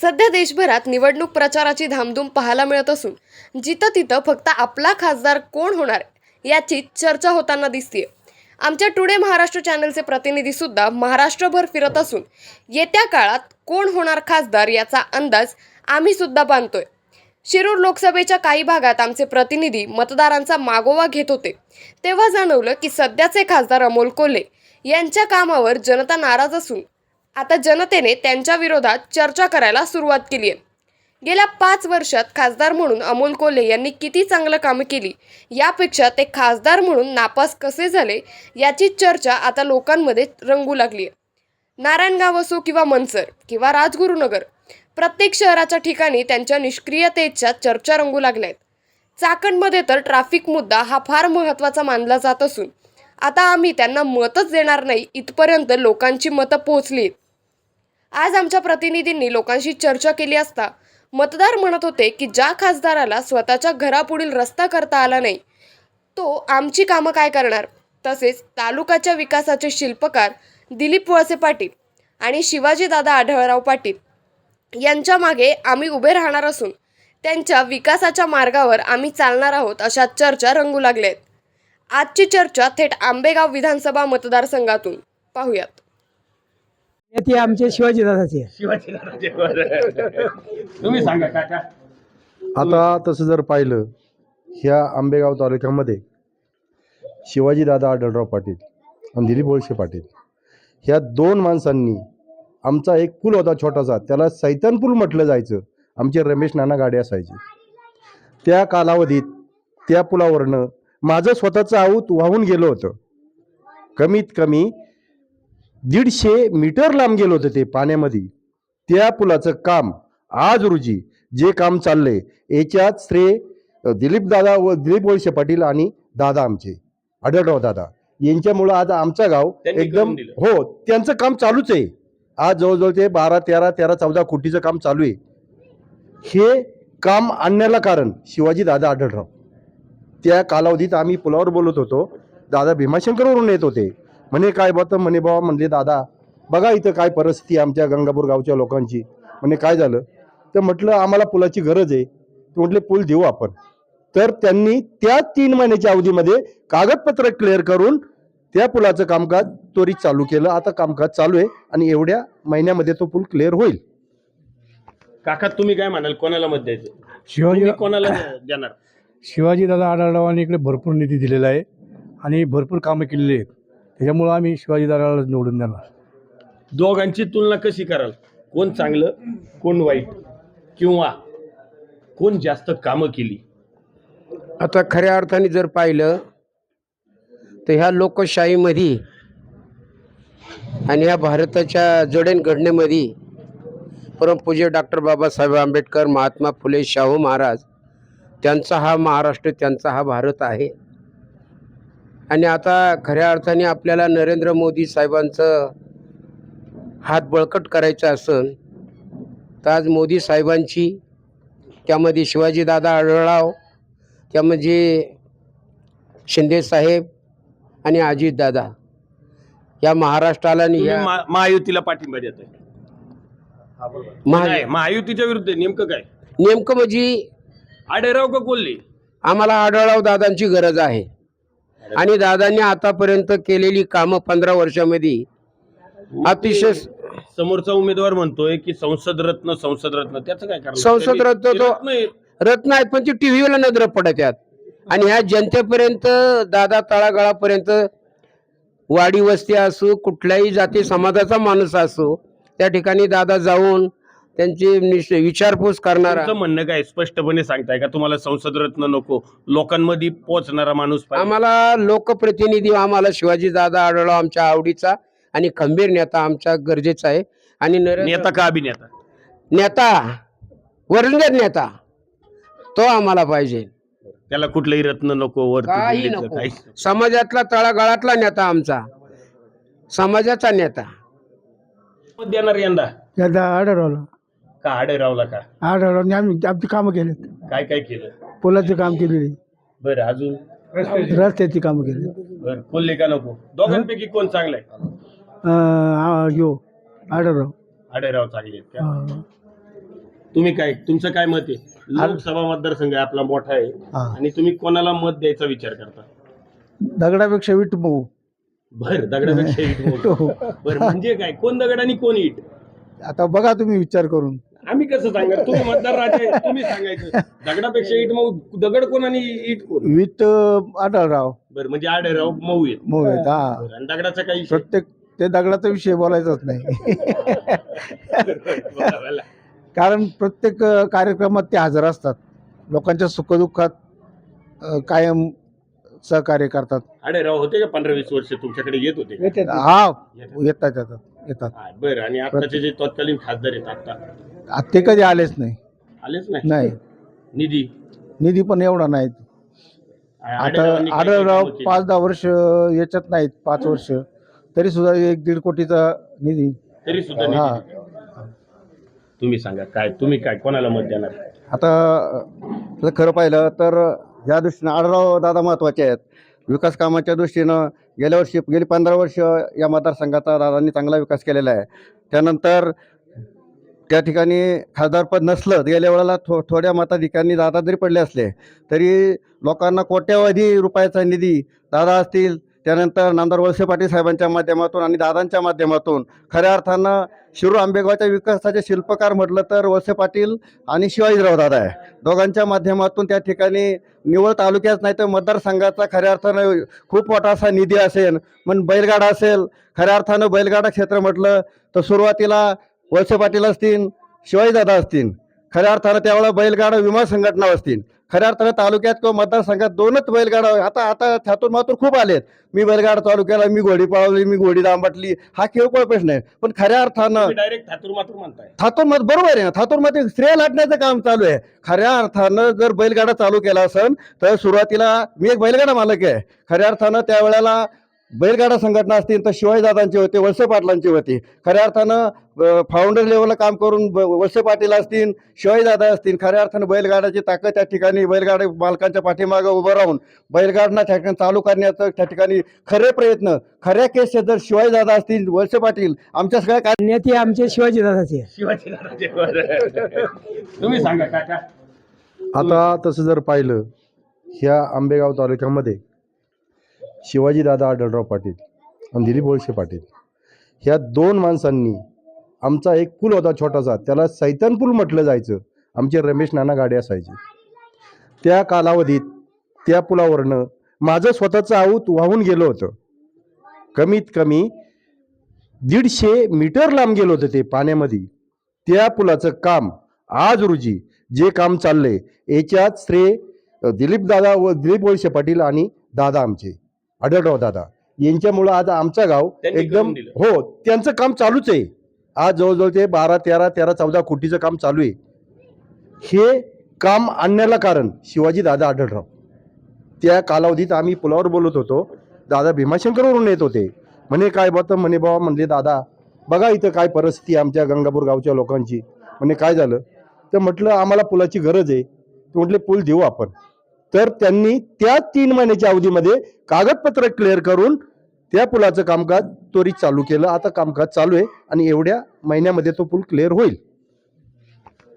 सध्या देशभरात निवडणूक प्रचाराची धामधूम पाहायला मिळत असून जिथं तिथं फक्त आपला खासदार कोण होणार याची चर्चा होताना दिसतीये. आमच्या टुडे महाराष्ट्र चॅनलचे प्रतिनिधी सुद्धा महाराष्ट्रभर फिरत असून येत्या काळात कोण होणार खासदार याचा अंदाज आम्ही सुद्धा बांधतोय. शिरूर लोकसभेच्या काही भागात आमचे प्रतिनिधी मतदारांचा मागोवा घेत होते. तेव्हा जाणवलं की सध्याचे खासदार अमोल कोल्हे यांच्या कामावर जनता नाराज असून आता जनतेने त्यांच्या विरोधात चर्चा करायला सुरुवात केली आहे. गेल्या पाच वर्षात खासदार म्हणून अमोल कोल्हे यांनी किती चांगलं कामं केली यापेक्षा ते खासदार म्हणून नापास कसे झाले याची चर्चा आता लोकांमध्ये रंगू लागली आहे. नारायणगाव असो किंवा मनसर किंवा राजगुरुनगर प्रत्येक शहराच्या ठिकाणी त्यांच्या निष्क्रियतेच्या चर्चा रंगू लागल्या आहेत. चाकणमध्ये तर ट्रॅफिक मुद्दा हा फार महत्त्वाचा मानला जात असून आता आम्ही त्यांना मतच देणार नाही इथपर्यंत लोकांची मतं पोचली आज आमच्या प्रतिनिधींनी लोकांशी चर्चा केली असता मतदार म्हणत होते की ज्या खासदाराला स्वतःच्या घरापुढील रस्ता करता आला नाही तो आमची कामं काय करणार? तसेच तालुक्याच्या विकासाचे शिल्पकार दिलीप वळसे पाटील आणि शिवाजीदादा आढळराव पाटील यांच्या मागे आम्ही उभे राहणार असून त्यांच्या विकासाच्या मार्गावर आम्ही चालणार आहोत अशा चर्चा रंगू लागल्या आहेत आजची चर्चा थेट आंबेगाव विधानसभा मतदारसंघातून. पाहूयात. ते आमचे शिवाजी दादाचे. शिवाजी. तुम्ही सांगा काका. आता तसं जर पाहिलं ह्या आंबेगाव तालुक्यामध्ये शिवाजीदादा आढळराव पाटील आणि दिलीप वळसे पाटील ह्या दोन माणसांनी आमचा एक पूल होता छोटासा त्याला सैतान पूल म्हटलं जायचं. आमचे रमेश नाना गाडी असायची. त्या कालावधीत त्या पुलावरनं माझं स्वतःचं आऊत वाहून गेलं होतं. कमीत कमी दीडशे मीटर लांब गेलं होतं ते पाण्यामध्ये. त्या पुलाचं काम आज रोजी जे काम चाललंय याच्यात श्रेय दिलीप दादा व दिलीप वळसे पाटील आणि दादा आमचे आढळराव दादा. यांच्यामुळं आज आमचं गाव एकदम. हो त्यांचं काम चालूच आहे. आज जवळजवळ ते बारा तेरा तेरा चौदा कोटीचं काम चालू आहे. हे काम आणण्याला कारण शिवाजी दादा आढळराव. त्या कालावधीत आम्ही पुलावर बोलत होतो. दादा भीमाशंकरवरून येत होते. म्हणे काय बा तर म्हणे बाबा म्हणले दादा बघा इथं काय परिस्थिती आहे आमच्या गंगापूर गावच्या लोकांची. म्हणे काय झालं? तर म्हटलं आम्हाला पुलाची गरज आहे. म्हटले पूल देऊ आपण. तर त्यांनी त्या तीन महिन्याच्या अवधीमध्ये कागदपत्र क्लिअर करून त्या पुलाचं कामकाज त्वरित चालू केलं. आता कामकाज चालू आहे आणि एवढ्या महिन्यामध्ये तो पूल क्लिअर होईल. काका तुम्ही काय म्हणाल? कोणाला मत द्यायचं? शिवाजी तुम्ही कोणाला देणार? शिवाजी दादा आढळरावांनी इकडे भरपूर निधी दिलेला आहे आणि भरपूर कामं केलेली आहेत. त्याच्यामुळं आम्ही शिवाजी दादाला निवडून देणार. दोघांची तुलना कशी कराल? कोण चांगलं कोण वाईट? किंवा कोण जास्त कामं केली? आता खऱ्या अर्थाने जर पाहिलं तर ह्या लोकशाहीमध्ये आणि ह्या भारताच्या जडणघडणीमध्ये परमपूज्य डॉक्टर बाबासाहेब आंबेडकर महात्मा फुले शाहू महाराज त्यांचा हा महाराष्ट्र त्यांचा हा भारत आहे. आणि आता खऱ्या अर्थाने आपल्याला नरेंद्र मोदी साहेबांचं हात बळकट करायचं असेल तर आज मोदी साहेबांची त्यामध्ये शिवाजीदादा आढळराव त्यामध्ये शिंदे साहेब आणि अजितदादा या महाराष्ट्राला महायुतीला पाठिंबा महा- नाही महायुतीच्या विरुद्ध आहे. नेमकं काय? नेमकं म्हणजे आडेराव का कोल्हे? आम्हाला आढळराव दादांची गरज आहे. आणि दादांनी आतापर्यंत केलेली कामं पंधरा वर्षामध्ये अतिशय समोरचा उमेदवार म्हणतोय की संसद रत्न संसद रत्न त्याचं काय कारण? संसद रत्न तो- रत्न आहे. रत्न आहेत पण ती टी व्हीला नजर पडत आहेत आणि ह्या जनतेपर्यंत दादा तळागाळापर्यंत वाडी वस्ती असो कुठल्याही जाती समाजाचा माणूस असो त्या ठिकाणी दादा जाऊन त्यांची विचारपूस करणारा तुमचं म्हणणं काय? स्पष्टपणे सांगताय का? तुम्हाला संसद रत्न नको. लोकांमध्ये पोहोचणारा माणूस पाहिजे? आम्हाला लोकप्रतिनिधी आम्हाला शिवाजी दादा आढळराव आमच्या आवडीचा आणि खंबीर नेता आमच्या गरजेचा आहे. आणि नरेंद्र नेता का अभिनेता? नेता वरिंदर नेता तो आम्हाला पाहिजे. त्याला कुठलंही रत्न नको वरती काही नको. समाजातला तळागाळातला नेता आमचा. समाजाचा नेता. मत देणार यंदा? दादा आढळरावला का आडेरावला का? आढळरावने आम्ही आमची कामं केलेत. काय काय केलं? पुलाची काम केलेली. बरं अजून? रस्त्याची कामं केली. बरं कोल्हे का नको. दोघांपैकी कोण चांगलं आहे? यो आढळराव. आडेराव चांगले आहेत का? हा. तुम्ही काय तुमचं काय मत आहे? लोकसभा मतदारसंघ आहे आपला मोठा आहे. हा. आणि तुम्ही कोणाला मत द्यायचा विचार करता? दगडापेक्षा विट मऊ. बर दगडापेक्षा इट मोठं. बर म्हणजे काय? कोण दगड आणि कोण इट आता बघा तुम्ही विचार करून. आम्ही कसं सांगणार तुम्ही मतदार राजा आहे, तुम्ही सांगायचं. दगडापेक्षा इट मऊ दगड कोण आणि इट कोण? विट आढळराव. बर म्हणजे आडेराव मऊ आहेत. मऊ आहेत हा. आणि दगडाचा काही विषय? प्रत्येक ते दगडाचा विषय बोलायचाच नाही. कारण प्रत्येक अ, कार्यक्रमात ते हजर असतात. लोकांच्या सुखदुःखात अ, कायम सहकार्य करतात. आडेराव होते का पंधरा वीस वर्ष तुमच्याकडे? येत होते का? हा येतात. येतात येतात. येतात हा, बरं आणि आताचे जे तत्कालीन खासदार आहेत आता आ, ते कधी आलेच नाही. आलेच नाही? नाही. निधी? निधी पण एवढा नाही आता आढळरावांनी काय काय आढळराव कामं केली? पाच दहा वर्ष याच्यात नाहीत पाच वर्ष. तरी सुद्धा एक दीड कोटीचा निधी. तरी सुद्धा हा. निधी. तुम्ही सांगा काय तुम्ही काय कोणाला मत देणार? आता जर खरं पाहिलं तर या दृष्टीनं आढळराव दादा महत्त्वाचे आहेत. विकास कामाच्या दृष्टीनं गेल्या वर्षी गेली पंधरा वर्ष या मतदारसंघाचा दादांनी चांगला विकास केलेला आहे. त्यानंतर त्या ठिकाणी खासदारपद नसलं गेल्या वेळेला थो थोड्या मताधिकांनी दादा जरी पडले असले तरी लोकांना कोट्यावधी रुपयाचा निधी दादा असतील त्यानंतर नामदार वळसे पाटील साहेबांच्या माध्यमातून आणि दादांच्या माध्यमातून. खऱ्या अर्थानं शिरूर आंबेगावच्या विकासाचे शिल्पकार म्हटलं तर वळसे पाटील आणि शिवाजीराव दादा आहे. दोघांच्या माध्यमातून त्या ठिकाणी निवळ तालुक्यात नाही तर मतदारसंघाचा खऱ्या अर्थानं खूप मोठा असा निधी असेल पण बैलगाडा असेल खऱ्या अर्थानं बैलगाडा क्षेत्र म्हटलं तर सुरुवातीला वळसे पाटील असतील शिवाजीदादा असतील खऱ्या अर्थानं त्यावेळेला बैलगाडा विमा संघटना असतील खऱ्या अर्थानं तालुक्यात किंवा मतदारसंघात दोनच बैलगाडा आता आता त्यातून मात्र खूप आलेत. मी बैलगाडा चालू केला मी घोडी पळवली मी घोडी दांबटली हा किरकोळ प्रश्न आहे? पण खऱ्या अर्थानं डायरेक्ट थातूर मातूर म्हणताय. थातूरमध्ये बरोबर आहे ना थातूरमध्ये स्त्रिया लाटण्याचं काम चालू आहे. खऱ्या अर्थानं जर बैलगाडा चालू केला असेल तर सुरुवातीला मी एक बैलगाडा मालक आहे. खऱ्या अर्थानं त्यावेळेला बैलगाडा संघटना असतील तर शिवाजीदादांची होते वळसे पाटलांची होती. खऱ्या अर्थानं फाउंडर लेवलला काम करून ब- वळसे पाटील असतील शिवाजीदादा असतील खऱ्या अर्थानं बैलगाड्याची ताकद त्या ठिकाणी बैलगाडी मालकांच्या पाठीमागं उभं राहून बैलगाडा त्या ठिकाणी चालू करण्याचं त्या ठिकाणी खरे प्रयत्न खऱ्या केसचे जर शिवाजीदादा असतील वळसे पाटील आमच्या सगळ्या नेते आमचे शिवाजी दादाचे शिवाजी महाराज बरं. तुम्ही सांगा काका. आता तसं जर पाहिलं ह्या आंबेगाव तालुक्यामध्ये शिवाजीदादा आढळराव पाटील आणि दिलीप वळसे पाटील. ह्या दोन माणसांनी आमचा एक पूल होता छोटासा त्याला सैतान पूल म्हटलं जायचं. आमचे रमेश नाना गाडी असायचे. त्या कालावधीत त्या पुलावरनं माझं स्वतःचं आऊत वाहून गेलं होतं. कमीत कमी दीडशे मीटर लांब गेलं होतं ते पाण्यामध्ये. त्या पुलाचं काम आज रोजी जे काम चाललंय याच्यात श्रेय दिलीप दादा व दिलीप वळसे पाटील आणि दादा आमचे. आढळराव दादा. यांच्यामुळं आज आमचं गाव एकदम. हो त्यांचं काम चालूच आहे. आज जवळजवळ ते बारा तेरा तेरा चौदा कोटीचं काम चालू आहे. हे काम आणण्याला कारण शिवाजी दादा आढळराव. त्या कालावधीत आम्ही पुलावर बोलत होतो. दादा भीमाशंकरवरून येत होते. म्हणे काय बा तर म्हणे बाबा म्हणले दादा बघा इथं काय परिस्थिती आमच्या गंगापूर गावच्या लोकांची. म्हणे काय झालं? तर म्हटलं आम्हाला पुलाची गरज आहे. म्हटले पूल देऊ आपण. तर त्यांनी त्या तीन महिन्याच्या अवधीमध्ये कागदपत्र क्लिअर करून त्या पुलाचं कामकाज त्वरित चालू केलं. आता कामकाज चालू आहे आणि एवढ्या महिन्यामध्ये तो पूल क्लिअर होईल.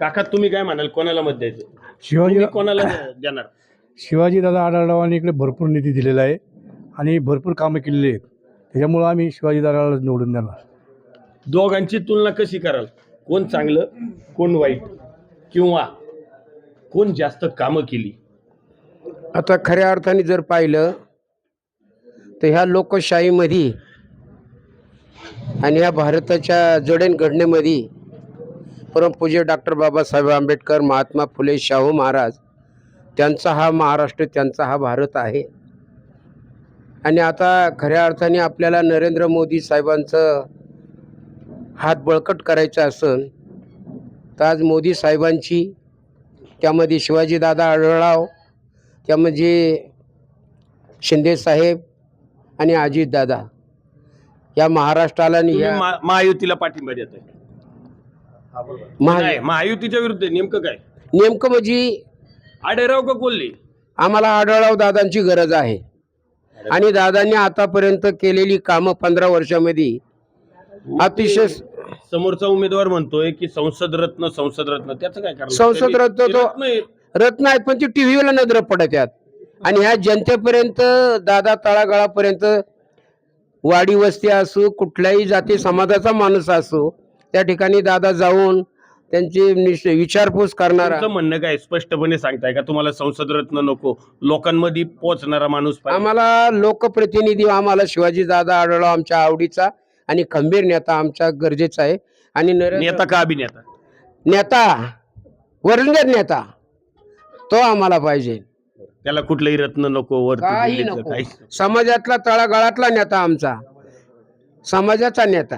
काका तुम्ही काय म्हणाल? कोणाला मत द्यायचं? शिवाजी तुम्ही कोणाला देणार? शिवाजी दादा आढळरावांनी इकडे भरपूर निधी दिलेला आहे आणि भरपूर कामं केलेली आहेत. त्याच्यामुळं आम्ही शिवाजी दादाला निवडून देणार. दोघांची तुलना कशी कराल? कोण चांगलं कोण वाईट? किंवा कोण जास्त कामं केली? आता खऱ्या अर्थाने जर पाहिलं तर ह्या लोकशाहीमध्ये आणि ह्या भारताच्या जडणघडणीमध्ये परमपूज्य डॉक्टर बाबासाहेब आंबेडकर महात्मा फुले शाहू महाराज त्यांचा हा महाराष्ट्र त्यांचा हा भारत आहे. आणि आता खऱ्या अर्थाने आपल्याला नरेंद्र मोदी साहेबांचं हात बळकट करायचं असेल तर आज मोदी साहेबांची त्यामध्ये शिवाजीदादा आढळराव त्यामध्ये शिंदे साहेब आणि अजितदादा या महाराष्ट्राला आणि तुम्ही या महायुतीला पाठिंबा देताय. महा- महायुतीच्या विरुद्ध नेमकं काय? नेमकं म्हणजे आडेराव का कोल्हे? आम्हाला आढळराव दादांची गरज आहे. आणि दादांनी आतापर्यंत केलेली कामं पंधरा वर्षामध्ये अतिशय समोरचा उमेदवार म्हणतोय की संसद रत्न संसद रत्न त्याचं काय कारण? संसद रत्न ते तो- रत्न आहे. रत्न आहेत पण ती टीव्हीला नजर पडत आहेत. आणि ह्या जनतेपर्यंत दादा तळागाळापर्यंत वाडी वस्ती असो कुठल्याही जाती समाजाचा माणूस असो त्या ठिकाणी दादा जाऊन त्यांची विचारपूस करणारा म्हणणं काय? स्पष्टपणे सांगताय का? तुम्हाला संसद रत्न नको. लोकांमध्ये पोहोचणारा माणूस आम्हाला लोकप्रतिनिधी आम्हाला शिवाजी दादा आढळराव आमच्या आवडीचा आणि खंबीर नेता आमच्या गरजेचा आहे. आणि नेता का अभिनेता? नेता. वरंगत नेता. तो आम्हाला पाहिजे. त्याला कुठलंही रत्न नको वरती काही नको. समाजातला तळागाळातला नेता आमचा. समाजाचा नेता.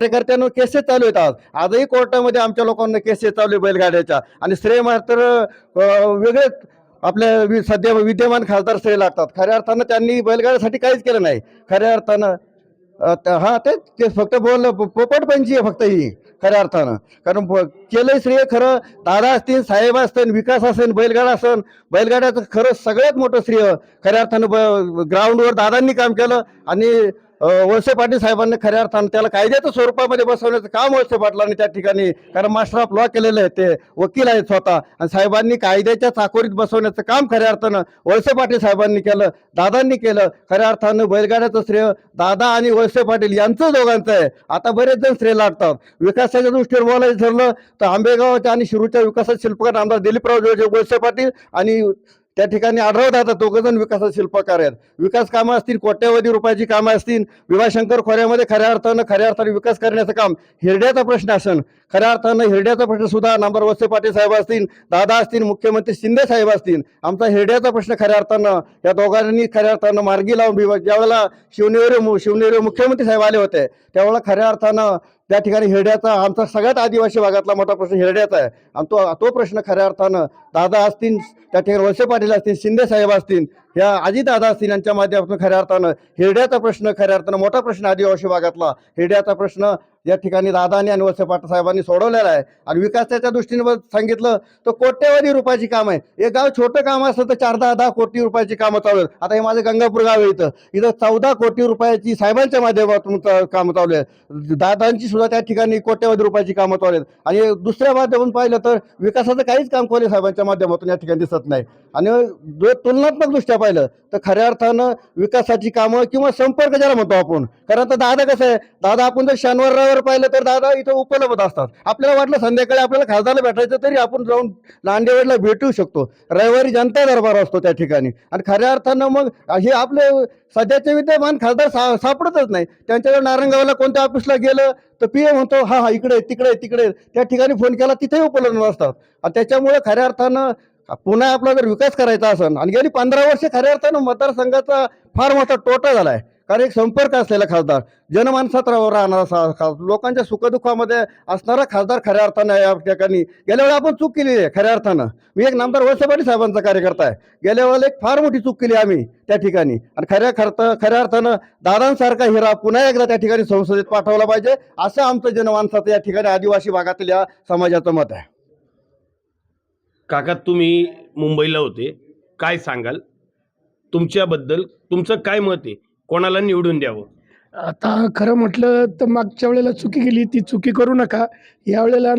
कार्यकर्त्यांवर केसेस चालू आहेत आज. आजही कोर्टामध्ये आमच्या लोकांना केसेस चालू आहे बैलगाड्याच्या. आणि श्रेय मात्र वेगळेच आपल्या वि- सध्या विद्यमान खासदार श्रेय लागतात. खऱ्या अर्थानं त्यांनी बैलगाड्यासाठी काहीच केलं नाही. खऱ्या अर्थानं हा ते ते फक्त बोल पोपटपंची आहे फक्त ही खऱ्या अर्थानं. कारण ब- केलंय श्रेय खरं दादा असतील साहेब असतील विकास असेल बैलगाडा असेल बैलगाड्याचं खरं सगळ्यात मोठं श्रेय खऱ्या अर्थानं ब ग्राउंडवर दादांनी काम केलं आणि वळसे पाटील साहेबांनी खऱ्या अर्थानं त्याला कायद्याच्या स्वरूपामध्ये बसवण्याचं काम वळसे पाटलांनी त्या ठिकाणी कारण मास्टर ऑफ लॉ केलेले आहेत ते वकील आहेत स्वतः. आणि साहेबांनी कायद्याच्या चाकोरीत बसवण्याचं काम खऱ्या अर्थानं वळसे पाटील साहेबांनी केलं दादांनी केलं. खऱ्या अर्थानं बैलगाड्याचं श्रेय दादा आणि वळसे पाटील यांचं दोघांचं आहे. आता बरेच जण श्रेय लागतात विकासाच्या दृष्टीवर बोलायचं ठरलं तर आंबेगावच्या आणि शिरूरच्या विकासात शिल्पकार आमदार दिलीपराव वळसे पाटील आणि त्या ठिकाणी आढळत आता दोघं विकासात शिल्पकार आहेत. विकास कामं असतील कोट्यवधी रुपयाची कामं असतील विवाशंकर खोऱ्यामध्ये खऱ्या अर्थानं खऱ्या अर्थानं विकास करण्याचं काम हिरड्याचा प्रश्न असेल खऱ्या अर्थानं हिरड्याचा प्रश्न सुद्धा नामदार वसे पाटील साहेब असतील दादा असतील मुख्यमंत्री शिंदे साहेब असतील आमचा हिरड्याचा प्रश्न खऱ्या अर्थानं या दोघांनी खऱ्या अर्थानं मार्गी लावून ज्यावेळेला शिवनेरी मु- शिवनेरी मुख्यमंत्री साहेब आले होते त्यावेळेला खऱ्या अर्थानं त्या ठिकाणी हिरड्याचा आमचा सगळ्यात आदिवासी भागातला मोठा प्रश्न हिरड्याचा आहे. आणि तो तो प्रश्न खऱ्या अर्थानं दादा असतील त्या ठिकाणी वळसे पाटील असतील शिंदे साहेब असतील या अजितदादा असतील यांच्या माध्यमातून खऱ्या अर्थानं हिरड्याचा प्रश्न खऱ्या अर्थानं मोठा प्रश्न आदिवासी भागातला हिरड्याचा प्रश्न या ठिकाणी दादानी आणि वळसे पाटील साहेबांनी सोडवलेला आहे. आणि विकासाच्या दृष्टीने सांगितलं तर कोट्यवधी रुपयाची काम आहे. एक गाव छोटं काम असलं तर चार दहा दहा कोटी रुपयाची कामं चालू आहेत. आता हे माझं गंगापूर गाव आहे इथं. इथं चौदा कोटी रुपयाची साहेबांच्या माध्यमातून कामं चालू आहेत. दादांची सुद्धा त्या ठिकाणी कोट्यवधी रुपयाची कामं चालू आहेत. आणि दुसऱ्या माध्यमातून पाहिलं तर विकासाचं काहीच काम कोणी साहेबांच्या माध्यमातून या ठिकाणी दिसत नाही. आणि तुलनात्मक दृष्ट्या पाहिलं तर खऱ्या अर्थानं विकासाची कामं किंवा संपर्क ज्याला म्हणतो आपण. कारण आता दादा कसं आहे? दादा आपण जर शनिवार रविवार पाहिलं तर दादा इथं उपलब्ध असतात. आपल्याला वाटलं संध्याकाळी आपल्याला खासदारला भेटायचं तरी आपण जाऊन नांदेडला भेटू शकतो. रविवारी जनता दरबार असतो त्या ठिकाणी. आणि खऱ्या अर्थानं मग हे आपले सध्याचे विद्यमान खासदार सा सापडतच नाही. त्यांच्याकडे नारंगावला कोणत्या ऑफिसला गेलं तर पी म्हणतो हा हा इकडे तिकडे तिकडे. त्या ठिकाणी फोन केला तिथेही उपलब्ध नसतात. आणि त्याच्यामुळे खऱ्या अर्थानं पुन्हा आपला जर विकास करायचा असेल आणि गेली पंधरा वर्ष खऱ्या अर्थानं मतदारसंघाचा फार मोठा तोटा झाला आहे कारण एक संपर्क असलेला खासदार जनमानसात राहणारा सा- लोकांच्या सुखदुःखामध्ये असणारा खासदार खऱ्या अर्थानं या ठिकाणी. गेल्या वेळेला आपण चूक केली आहे खऱ्या अर्थानं. मी एक नामदार वळसेपाटी साहेबांचा कार्यकर्ता आहे. गेल्या वेळेला एक फार मोठी चूक केली आम्ही त्या ठिकाणी. आणि खऱ्या खर्थ खऱ्या अर्थानं दादांसारखा हिरा पुन्हा एकदा त्या ठिकाणी संसदेत पाठवला पाहिजे असं आमचं जनमानसाचं या ठिकाणी आदिवासी भागातील या समाजाचं मत आहे. काका तुम्ही मुंबईला होते. काय सांगाल? तुमच्याबद्दल तुमचं काय मत आहे? कोणाला निवडून द्यावं? आता खरं म्हटलं तर मागच्या वेळेला चुकी केली ती चुकी करू नका. यावेळेला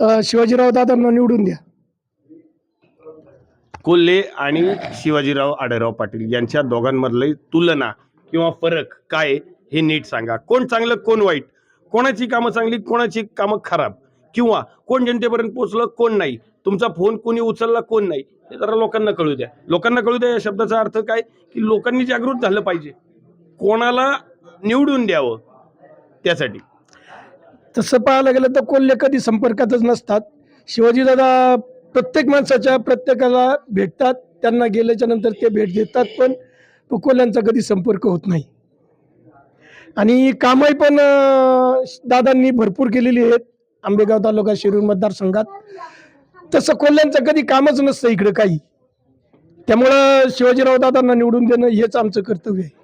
अ, शिवाजीराव दादांना निवडून द्या. कोल्हे आणि शिवाजीराव आढळराव पाटील यांच्या दोघांमधली तुलना किंवा फरक काय आहे हे नीट सांगा. कोण चांगलं कोण वाईट? कोणाची कामं चांगली कोणाची कामं खराब? किंवा कोण जनतेपर्यंत पोहोचलं कोण नाही? तुमचा फोन कोणी उचलला कोण नाही? हे जरा लोकांना कळू द्या. लोकांना कळू द्या या शब्दाचा अर्थ काय? की लोकांनी जागृत झालं पाहिजे. कोणाला निवडून द्यावं? त्यासाठी. तसं पाहायला गेलं तर कोल्हे कधी संपर्कातच नसतात. शिवाजीदादा प्रत्येक माणसाच्या प्रत्येकाला भेटतात. त्यांना गेल्याच्यानंतर ते भेट देतात पण कोल्ह्यांचा कधी संपर्क होत नाही. आणि कामही पण दादांनी भरपूर केलेली आहेत. आंबेगाव तालुका शिरूर मतदारसंघात. तसं कोल्ह्यांचं कधी कामच नसतं इकडं काही. त्यामुळं शिवाजीराव दादांना निवडून देणं हेच आमचं कर्तव्य आहे.